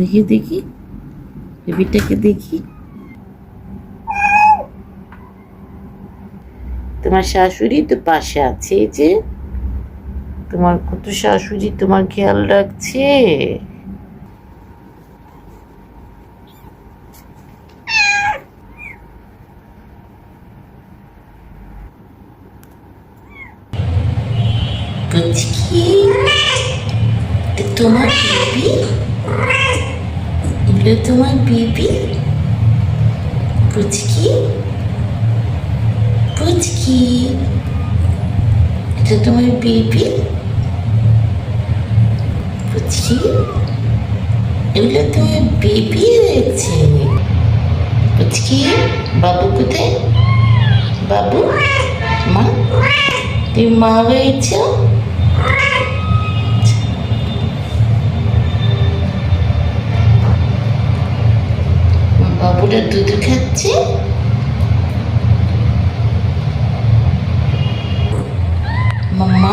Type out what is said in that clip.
দেখি দেখি, বেবিটাকে দেখি। তোমার শাশুড়ি তো পাশে আছে যে। তোমার কত শাশুড়ি তোমার খেয়াল রাখছে? তোমার এগুলো তোমার বেবি? পুচকি? পুচকি। এটা তোমার বেবি? পুচকি? এগুলো তোমার বেবি হয়েছে পুচকি, বাবু কোথায়? বাবু? মা? তুমি মা হয়েছ বাবুরা দুধ খাচ্ছে। মাম্মা